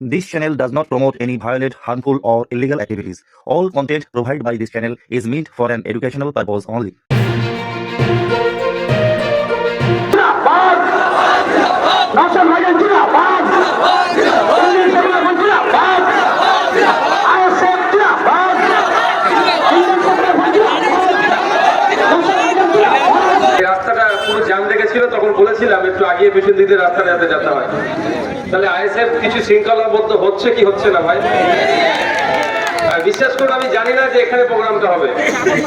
This channel does not promote any violent, harmful, or illegal activities. All content provided by this channel is meant for an educational purpose only. রাস্তাটা পুরো jam লেগেছিল তখন বলেছিলাম একটু আগিয়ে পেছন দিকে রাস্তাটা যাতে যেতে হয় তাহলে আইএসএফ কিছু শৃঙ্খলাবদ্ধ হচ্ছে কি হচ্ছে না ভাই? বিশ্বাস করুন, আমি জানি না যে এখানে প্রোগ্রামটা হবে।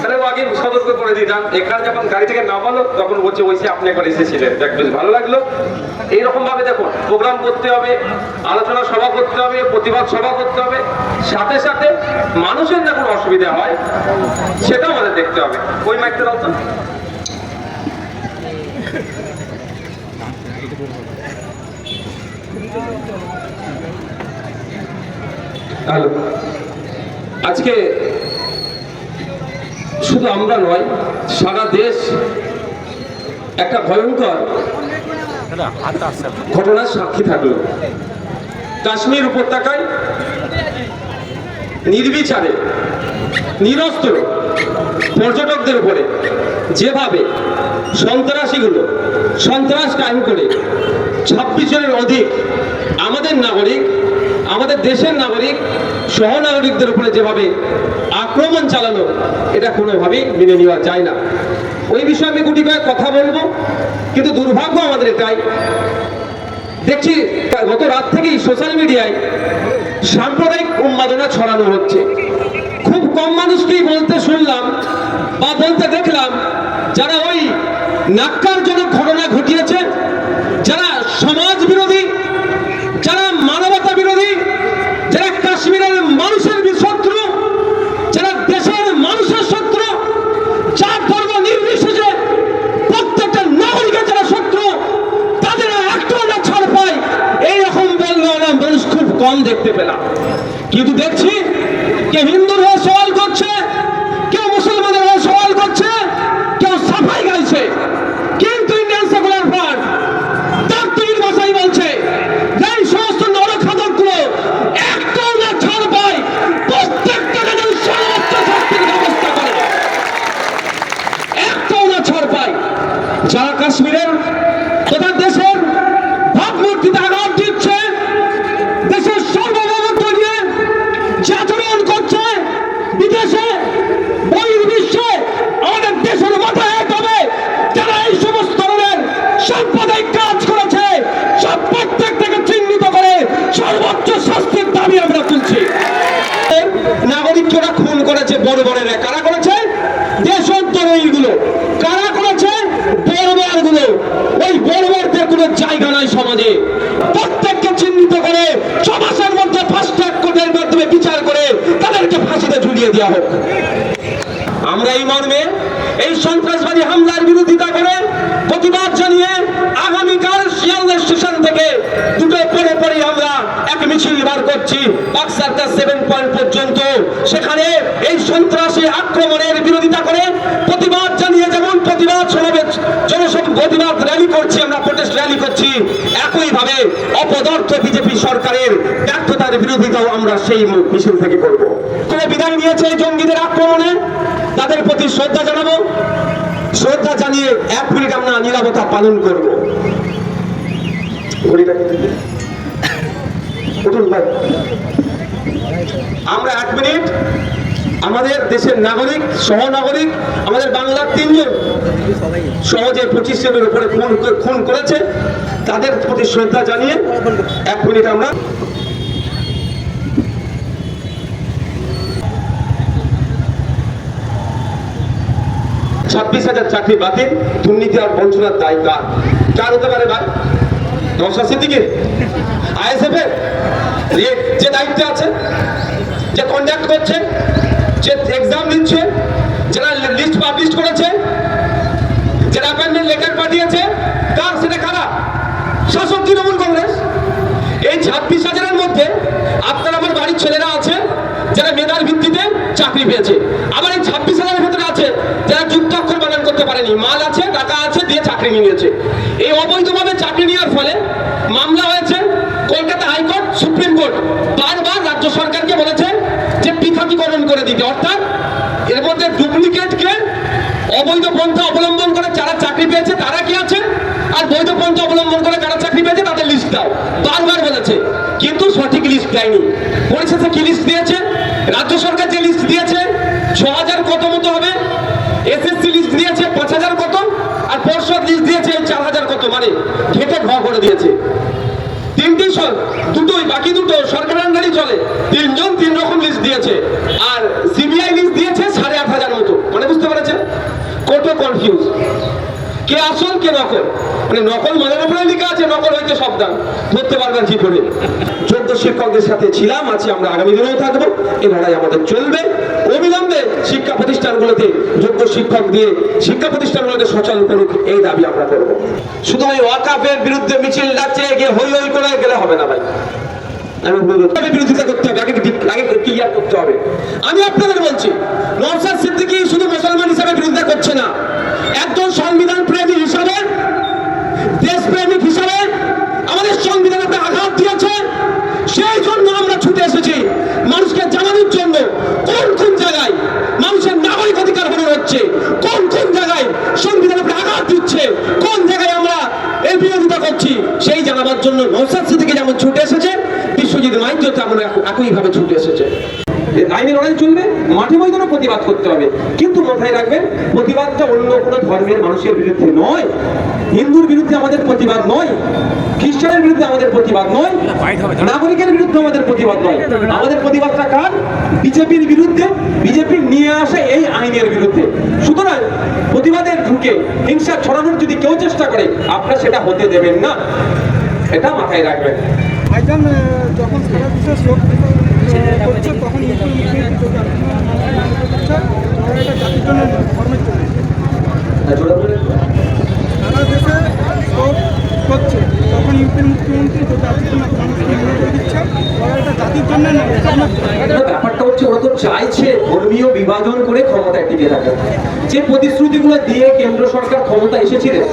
তাহলে ও আগে সতর্ক করে দিতাম এখানে যখন গাড়ি থেকে নামালো, তখন বলছে, ওইসে আপনি একবার এসেছিলেন। দেখ, বেশ ভালো লাগল। এইরকম ভাবে দেখুন, প্রোগ্রাম করতে হবে, আলোচনা সভা করতে হবে, প্রতিবাদ সভা করতে হবে। সাথে সাথে মানুষের না কোনো অসুবিধা হয়, সেটাও আমাদের দেখতে হবে। ওই মাইকটা দাও তো। হ্যালো আজকে শুধু আমরা নয়, সারা দেশ একটা ভয়ঙ্কর ঘটনার সাক্ষী থাকল। কাশ্মীর উপত্যকায় নির্বিচারে, নিরস্ত্র পর্যটকদের উপরে যেভাবে সন্ত্রাসীগুলো, সন্ত্রাস কায়েম করে ছাব্বিশ জনের অধিক আমাদের নাগরিক আমাদের দেশের নাগরিক, সহনাগরিকদের উপরে যেভাবে আক্রমণ চালানো এটা কোনোভাবেই মেনে নেওয়া যায় না। ওই বিষয়ে আমি গুটি কয়েক কথা বলব, কিন্তু দুর্ভাগ্য আমাদের এটাই। দেখছি, গত রাত থেকেই সোশ্যাল মিডিয়ায় সাম্প্রদায়িক উন্মাদনা ছড়ানো হচ্ছে। খুব কম মানুষকেই বলতে শুনলাম বা বলতে দেখলাম, যারা ওই নাক্কারজনক ঘটনা ঘটিয়েছে যারা সমাজ বিরোধী যারা মানবতা বিরোধী যারা কাশ্মীরের মানুষের শত্রু যারা দেশের মানুষের শত্রু যার ধর্ম নির্বিশেষে প্রত্যেকটা নাগরিকের যারা শত্রু তাদের একটু না ছাড় পায় এইরকম বললে আমরা মানুষ খুব কম দেখতে পেলাম কিন্তু দেখছি কেউ হিন্দুর হয়ে সওয়াল করছে কেউ মুসলমানের হয়ে সওয়াল করছে কেউ সাফাই গাইছে কিন্তু ইন্ডিয়ান সেকুলার ফ্রন্ট তার তিন ভাষাই বলছে যে এই সমস্ত নরখাদকগুলো একটাও না ছাড় পায় প্রত্যেকটাকে যেন সর্বোচ্চ শাস্তির ব্যবস্থা করে একটাও না ছাড় পায় যারা কাশ্মীরের তথা দেশের ভাবমূর্তিতে আঘাত দিচ্ছে দেশের সার্বভৌমত্ব নিয়ে যে আচরণ করছে বিদেশে বহির্বিশ্বে আমাদের দেশের মাথায় এক হবে যারা এই সমস্ত ধরনের সাম্প্রদায়িক কাজ করেছে সব প্রত্যেকটাকে চিহ্নিত করে সর্বোচ্চ শাস্তির দাবি আমরা তুলছি নাগরিকরা খুন করেছে বড়েরা কারা করেছে? দেশদ্রোহীগুলো কারা করেছে? বড়বারগুলো। ওই বড়বারদের কোনো জায়গা নাই সমাজে। প্রত্যেককে চিহ্নিত করে, সমাজের মধ্যে ট্র্যাক কোর্টের মাধ্যমে বিচার করে তাদেরকে ফাঁসিতে ঝুলিয়ে দেওয়া হোক। আমরা এই মর্মে এই সন্ত্রাসবাদী হামলার বিরোধিতা করে প্রতিবাদ জানিয়ে আগামীকাল শিয়ালদা স্টেশন থেকে দুটো পরে পরে আমরা এক মিছিল বার করছি বাক্সারটা সেভেন পয়েন্ট পর্যন্ত। সেখানে এই সন্ত্রাসী আক্রমণের বিরোধিতা করে প্রতিবাদ জানিয়ে যেমন প্রতিবাদ সমাবেশ জনসভ প্রতিবাদ র্যালি করছি, আমরা প্রোটেস্ট র্যালি করছি, একইভাবে অপদার্থ বিজেপি সরকারের ব্যর্থতার বিরোধিতাও আমরা সেই মিছিল থেকে করব। তবে বিধান নিয়েছে এই জঙ্গিদের আক্রমণে। তাদের প্রতি শ্রদ্ধা জানাব। শ্রদ্ধা জানিয়ে এক মিনিট আমরা নিরাপত্তা পালন করব। উঠুন ভাই। আমরা এক মিনিট আমাদের দেশের নাগরিক, সহনাগরিক, আমাদের বাংলার তিনজন সহজে পঁচিশ জনের উপরে খুন খুন করেছে, তাদের প্রতি শ্রদ্ধা জানিয়ে এক মিনিট আমরা ছাব্বিশ হাজার চাকরি বাতিল, দুর্নীতি আর বঞ্চনার দায় কার? কার হতে পারে ভাই? নশা সিদ্দিকি আইএসএফ এর যে দায়িত্বে আছে? যে কন্ডাক্ট করছে, যে এক্সাম দিচ্ছে, যারা লিস্ট পাবলিশ করেছে, যারা অ্যাপয়েন্টমেন্ট লেটার পাঠিয়েছে কার সেটা কারা শাসক তৃণমূল কংগ্রেস, এই ছাব্বিশ হাজারের মধ্যে আপনার আমার বাড়ির ছেলেরা আছে, যারা মেধার ভিত্তিতে চাকরি পেয়েছে। আবার এই ছাব্বিশ হাজারের ভেতরে আছে, যারা যুক্তাক্ষর বানান করতে পারেনি। মাল আছে, টাকা আছে, দিয়ে চাকরি নিয়েছে এই অবৈধভাবে চাকরি নেওয়ার ফলে মামলা হয়েছে কলকাতা হাইকোর্ট, সুপ্রিম কোর্ট বারবার রাজ্য সরকারকে বলেছে যে পৃথকীকরণ করে দিতে, অর্থাৎ এর মধ্যে ডুপ্লিকেটকে অবৈধ পন্থা অবলম্বন করে যারা চাকরি পেয়েছে তারা কি আছে? আর বৈধ পন্থা অবলম্বন করে কারা চাকরি পেয়েছে তাদের লিস্ট দাও। বারবার বলেছে, কিন্তু সঠিক লিস্ট দেয়নি। পরিশেষে কি লিস্ট দিয়েছে? রাজ্য সরকার যে লিস্ট দিয়েছে ছ হাজার কত মতো হবে? এসএসসি লিস্ট দিয়েছে পাঁচ হাজার কত? আর পর্ষদ লিস্ট দিয়েছে চার হাজার কত? মানে ঘেটে ঘ করে দিয়েছে। সর- দুটোই, বাকি দুটো সরকারের আন্ডারই চলে। তিনজন তিন রকম লিস্ট দিয়েছে। আর সিবিআই লিস্ট দিয়েছে সাড়ে আট হাজার মতো। মানে বুঝতে পেরেছেন? কত কনফিউজ কে আসল, কে নকল? মানে নকল মনের উপরে লেখা আছে, নকল হইতে সব দাম ধরতে পারবেন কি করে? যোগ্য শিক্ষকদের সাথে ছিলাম, আছি আমরা আগামী দিনেও থাকব। এই লড়াই আমাদের চলবে। অবিলম্বে শিক্ষা প্রতিষ্ঠানগুলোতে শিক্ষক দিয়ে শিক্ষা প্রতিষ্ঠানগুলোকে সচল করুক, এই দাবি আমরা করব। শুধু ওই ওয়াকাফের বিরুদ্ধে মিছিল ডাকছে গিয়ে হই হই করে গেলে হবে না ভাই। আমি বিরোধিতা করতে হবে করতে হবে। আমি আপনাদের বলছি শুধু মুসলমান হিসাবে বিরোধিতা করছে না, একজন সংবিধান প্রেমী হিসাবে দেশপ্রেমিক হিসাবে আমাদের সংবিধানে একটা আঘাত দিয়েছে সেই জন্য আমরা ছুটে এসেছি মানুষকে জানানোর জন্য কোন কোন জায়গায় মানুষের নাগরিক অধিকার হরণ হচ্ছে কোন কোন জায়গায় সংবিধানে একটা আঘাত দিচ্ছে কোন জায়গায় আমরা এর বিরোধিতা করছি সেই জন্য নৌসাদ সিদ্দিকে যেমন ছুটে এসেছে, বিশ্বজিৎ মাইন্দ্র তেমন এক- একইভাবে ছুটে এসেছে। লড়াই চলবে, মাঠে ময়দানে প্রতিবাদ করতে হবে। কিন্তু মাথায় রাখবেন, প্রতিবাদটা অন্য কোনো ধর্মের মানুষের বিরুদ্ধে নয়। হিন্দুর বিরুদ্ধে আমাদের প্রতিবাদ নয়, খ্রিস্টানের বিরুদ্ধে আমাদের প্রতিবাদ নয়, নাগরিকের বিরুদ্ধে আমাদের প্রতিবাদ নয়। আমাদের প্রতিবাদটা কার? বিজেপির বিরুদ্ধে, বিজেপি নিয়ে আসে এই আইনের বিরুদ্ধে। সুতরাং প্রতিবাদের ঢুকে হিংসা ছড়ানোর যদি কেউ চেষ্টা করে, আপনারা সেটা হতে দেবেন না। এটা মাথায় রাখবেন। যখন সারা বিশ্বে শোক করছে তখন জাতির জন্য ধর্মের জন্য সারা দেশে শোক করছে তখন ইউপির মুখ্যমন্ত্রী যোগী জাতির জন্য দিচ্ছে জাতির জন্য চাইছে ধর্মীয় বিভাজন করে ক্ষমতায় টিকে থাকা। যে প্রতিশ্রুতিগুলো দিয়ে কেন্দ্র সরকার ক্ষমতা এসেছিলেন,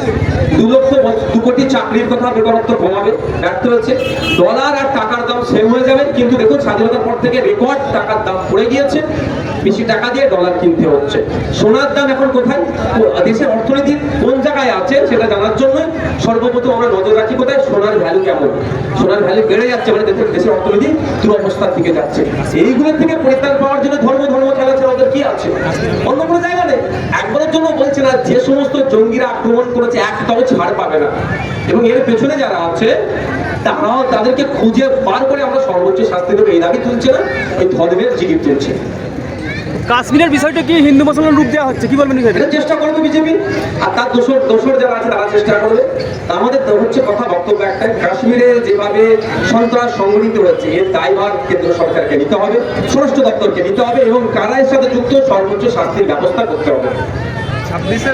দু লক্ষ দু কোটি চাকরির কথা বেকারত্ব কমাবে, ব্যর্থ হয়েছে। ডলার আর টাকার দাম সেম হয়ে যাবে, কিন্তু দেখুন, স্বাধীনতার পর থেকে রেকর্ড টাকার দাম পড়ে গিয়েছে, বেশি টাকা দিয়ে ডলার কিনতে হচ্ছে। সোনার দাম এখন কোথায়? দেশের অর্থনীতি কোন জায়গায় আছে সেটা জানার জন্য সর্বপ্রথম আমরা নজর রাখি কোথায়? সোনার ভ্যালু কেমন? সোনার ভ্যালু বেড়ে যাচ্ছে মানে দেশের দেশের অর্থনীতি দুরবস্থার দিকে যাচ্ছে। এইগুলোর থেকে পরিত্রাণ পাওয়ার জন্য ধর্ম ধর্ম খেলা ছাড়া ওদের কি আছে? অন্য কোনো জায়গা নেই। একবারের জন্য বলছে না, যে সমস্ত জঙ্গিরা আক্রমণ করেছে একটাও ছাড় পাবে না। এবং এর পেছনে যারা আছে, তারাও তাদেরকে খুঁজে বার করে আমরা সর্বোচ্চ শাস্তি দেবো। এই দাবি তুলছে না, এই ধর্মের জিগির তুলছে। কাশ্মীরের বিষয়টা কি হিন্দু মুসলমান রূপ দেওয়া হচ্ছে? কি বলবেন চেষ্টা করবে বিজেপি আর তার দোষর দোষর যারা আছে তারা চেষ্টা করবে। তা আমাদের তো হচ্ছে কথা বক্তব্য একটাই কাশ্মীরে যেভাবে সন্ত্রাস সংগঠিত হচ্ছে এর দায়ভার কেন্দ্র সরকারকে নিতে হবে স্বরাষ্ট্র দপ্তরকে নিতে হবে এবং কারা এর সাথে যুক্ত সর্বোচ্চ শাস্তির ব্যবস্থা করতে হবে। ছাব্বিশে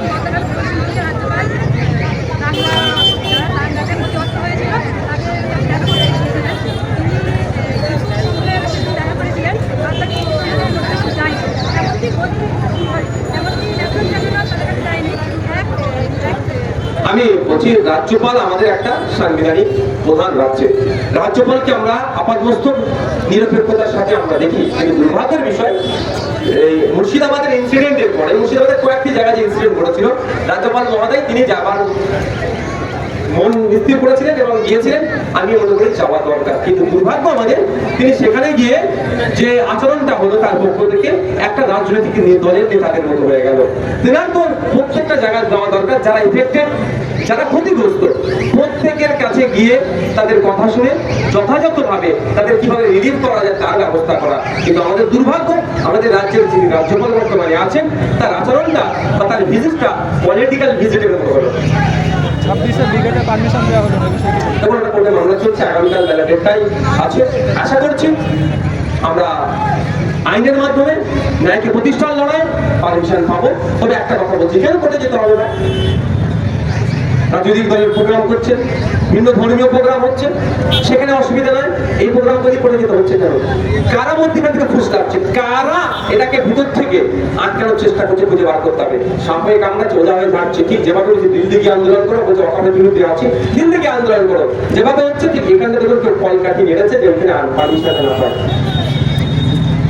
বলছি রাজ্যপাল আমাদের একটা সাংবিধানিক প্রধান রাজ্যে। রাজ্যপালকে আমরা আপাতমস্তক নিরপেক্ষতার সাথে আমরা দেখি। কিন্তু দুর্ভাগ্যের বিষয়, এই মুর্শিদাবাদের ইনসিডেন্টের পরে মুর্শিদাবাদের কয়েকটি জায়গায় যে ইনসিডেন্ট ঘটেছিল, রাজ্যপাল মহোদয় তিনি যাবার মন স্থির করেছিলেন এবং গিয়েছিলেন, আমি মনে করি যাওয়া দরকার। কিন্তু দুর্ভাগ্য আমাদের, তিনি সেখানে গিয়ে যে আচরণটা হলো তার পক্ষ থেকে, একটা রাজনৈতিক দলের নেতাদের মতো হয়ে গেল। তেনার তো প্রত্যেকটা জায়গায় যাওয়া দরকার, যারা ইফেক্টেড যারা ক্ষতিগ্রস্ত, প্রত্যেকের কাছে গিয়ে তাদের কথা শুনে যথাযথভাবে তাদের কীভাবে রিলিফ করা যায় তার ব্যবস্থা করা। কিন্তু আমাদের দুর্ভাগ্য, আমাদের রাজ্যের যিনি রাজ্যপাল বর্তমানে আছেন, তার আচরণটা বা তার ভিজিটটা পলিটিক্যাল ভিজিটের মতো হলো। পারমিশন একটা কোর্টে মামলা চলছে আগামীকাল বেলা আছে। আশা করছি আমরা আইনের মাধ্যমে ন্যায়কে প্রতিষ্ঠার লড়াই, পারমিশন পাবো। তবে একটা কথা বলছি, কেন কোর্টে যেতে হবে না? রাজনৈতিক দলের প্রোগ্রাম করছেন ভিন্ন ধর্মীয় প্রোগ্রাম হচ্ছে, সেখানে অসুবিধা নয়, এই প্রোগ্রাম করে যেতে হচ্ছে কেন? কারা মধ্যখান থেকে ফুসকাচ্ছে কারা এটাকে ভিতর থেকে আটকানোর চেষ্টা করছে খুঁজে বার করতে হবে? সাময়িক আমরা সোজা হয়ে থাকছে ঠিক যেভাবে বলছি দিল্লি গিয়ে আন্দোলন করো, বলছে অকামের বিরুদ্ধে আছি। দিল্লি গিয়ে আন্দোলন করো। যেভাবে হচ্ছে, ঠিক এখান থেকে কেউ কল কাঠি মেরেছে, যে ওখানে পারমিশন না পায়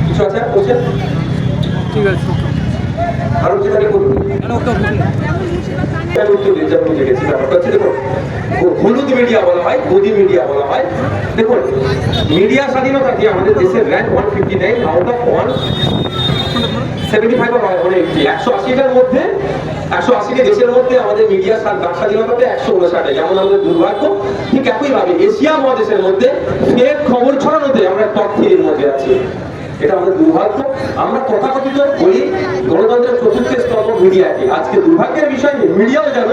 কিছু আছে ঠিক আছে। আরও যেটাকে বলুন আমি উত্তর দিই, যা বুঝে গেছি। ব্যাপারটা হচ্ছে দেখুন হ- হলুদ মিডিয়া বলা হয় গদি মিডিয়া বলা হয়। দেখুন মিডিয়া স্বাধীনতা কি? আমাদের দেশের rank one fifty nine out of one seventy five মানে একশো আশিটার মধ্যে একশো আশিটি দেশের মধ্যে আমাদের মিডিয়া স্বাধীনতাতে একশো উনষাটে। যেমন আমাদের দুর্ভাগ্য ঠিক একইভাবে এশিয়া মহাদেশের মধ্যে ফেক খবর ছড়ানোতে আমরা টপ থ্রির মধ্যে আছি। এটা আমাদের দুর্ভাগ্য। আমরা তথাকথিত বলি, গণতন্ত্রের চতুর্থ স্তম্ভ মিডিয়াকে আজকে দুর্ভাগ্যের বিষয় মিডিয়াও যেন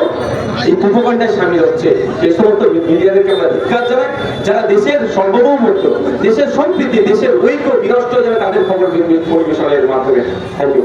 এই কুপকাণ্ডের সামিল হচ্ছে। এই সমস্ত মিডিয়াদেরকে আমরা ধিকার জানাই। যারা দেশের সর্বভৌমত্ব, দেশের সম্প্রীতি, দেশের ঐক্য, বিনষ্ট যারা তাদের খবর পরিবেশনের মাধ্যমে। Thank you